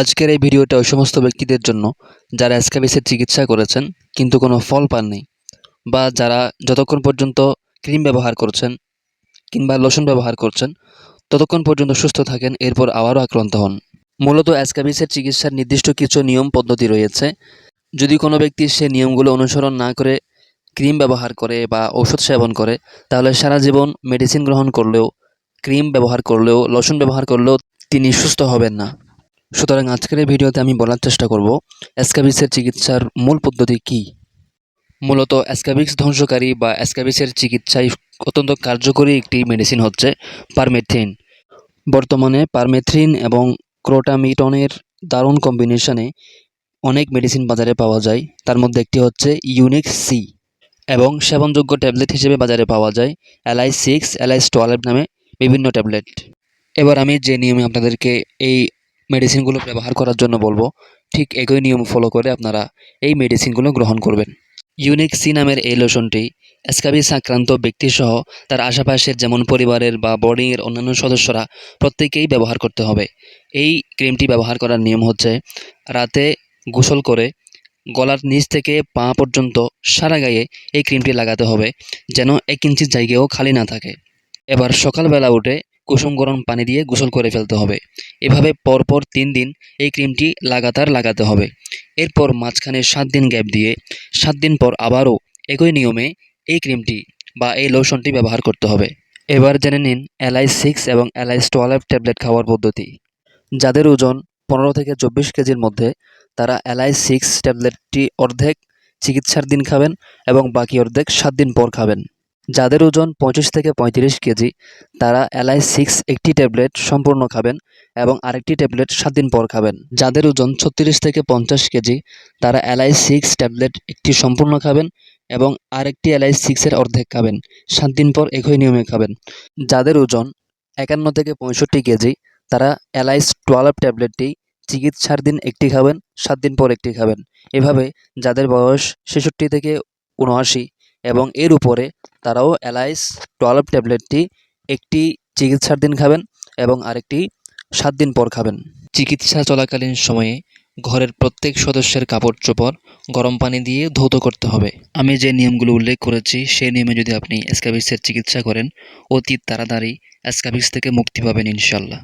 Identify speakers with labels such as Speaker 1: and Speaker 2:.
Speaker 1: আজকের এই ভিডিওটা ওই সমস্ত ব্যক্তিদের জন্য যারা স্ক্যাবিসের চিকিৎসা করেছেন, কিন্তু কোনো ফল পাননি বা যারা যতক্ষণ পর্যন্ত ক্রিম ব্যবহার করছেন কিংবা লোশন ব্যবহার করছেন, ততক্ষণ পর্যন্ত সুস্থ থাকেন, এরপর আবারও আক্রান্ত হন। মূলত অ্যাসকাবিসের চিকিৎসার নির্দিষ্ট কিছু নিয়ম পদ্ধতি রয়েছে। যদি কোনো ব্যক্তি সে নিয়মগুলো অনুসরণ না করে ক্রিম ব্যবহার করে বা ওষুধ সেবন করে, তাহলে সারা জীবন মেডিসিন গ্রহণ করলেও, ক্রিম ব্যবহার করলেও, লোশন ব্যবহার করলেও তিনি সুস্থ হবেন না। সুতরাং আজকের এই ভিডিওতে আমি বলার চেষ্টা করব অ্যাসকাবিক্সের চিকিৎসার মূল পদ্ধতি কী? মূলত অ্যাসকাবিক্স ধ্বংসকারী বা অ্যাসকাবিক্সের চিকিৎসায় অত্যন্ত কার্যকরী একটি মেডিসিন হচ্ছে পারমেথ্রিন। বর্তমানে পারমেথ্রিন এবং ক্রোটামিটনের দারুণ কম্বিনেশনে অনেক মেডিসিন বাজারে পাওয়া যায়, তার মধ্যে একটি হচ্ছে ইউনিক সি এবং সেবনযোগ্য ট্যাবলেট হিসেবে বাজারে পাওয়া যায় এলআই সিক্স এলআই টুয়েলভ নামে বিভিন্ন ট্যাবলেট। এবার আমি যে নিয়মে আপনাদেরকে এই মেডিসিনগুলো ব্যবহার করার জন্য বলব। ঠিক একই নিয়ম ফলো করে আপনারা এই মেডিসিনগুলো গ্রহণ করবেন। ইউনিক সি নামের এই লোশনটি স্ক্যাবিস আক্রান্ত ব্যক্তিসহ তার আশেপাশের যেমন পরিবারের বা বোর্ডিংয়ের অন্যান্য সদস্যরা প্রত্যেকেই ব্যবহার করতে হবে। এই ক্রিমটি ব্যবহার করার নিয়ম হচ্ছে রাতে গোসল করে গলার নিচ থেকে পা পর্যন্ত সারা গায়ে এই ক্রিমটি লাগাতে হবে যেন এক ইঞ্চির জায়গাও খালি না থাকে। এবার সকালবেলা উঠে কুসুম গরম পানি দিয়ে গোসল করে ফেলতে হবে। এভাবে পরপর তিন দিন এই ক্রিমটি লাগাতার লাগাতে হবে। এরপর মাঝখানে সাত দিন গ্যাপ দিয়ে সাত দিন পর আবারও একই নিয়মে এই ক্রিমটি বা এই লোশনটি ব্যবহার করতে হবে। এবার জেনে নিন এলআই সিক্স এবং এলআই টুয়েলভ ট্যাবলেট খাওয়ার পদ্ধতি। যাদের ওজন পনেরো থেকে চব্বিশ কেজির মধ্যে, তারা এলআই সিক্স ট্যাবলেটটি অর্ধেক চিকিৎসার দিন খাবেন এবং বাকি অর্ধেক সাত দিন পর খাবেন। যাদের ওজন পঁচিশ থেকে পঁয়ত্রিশ কেজি, তারা এলআই সিক্স একটি ট্যাবলেট সম্পূর্ণ খাবেন এবং আরেকটি ট্যাবলেট সাত দিন পর খাবেন। যাদের ওজন ছত্রিশ থেকে পঞ্চাশ কেজি, তারা এলআই সিক্স ট্যাবলেট একটি সম্পূর্ণ খাবেন এবং আরেকটি এলআই সিক্সের অর্ধেক খাবেন, সাত দিন পর একই নিয়মে খাবেন। যাদের ওজন একান্ন থেকে পঁয়ষট্টি কেজি, তারা এলআইস টুয়েলভ ট্যাবলেটটি চিকিৎসার দিন একটি খাবেন, সাত দিন পর একটি খাবেন। এভাবে যাদের বয়স ছেষট্টি থেকে উনআশি এবং এর উপরে তারাও এলাইস টুয়েলভ ট্যাবলেটটি একটি চিকিৎসার দিন খাবেন এবং আরেকটি সাত দিন পর খাবেন। চিকিৎসা চলাকালীন সময়ে ঘরের প্রত্যেক সদস্যের কাপড় চোপড় গরম পানি দিয়ে ধৌত করতে হবে। আমি যে নিয়মগুলো উল্লেখ করেছি, সেই নিয়মে যদি আপনি স্ক্যাবিক্সের চিকিৎসা করেন, অতি তাড়াতাড়ি স্ক্যাবিক্স থেকে মুক্তি পাবেন ইনশাল্লাহ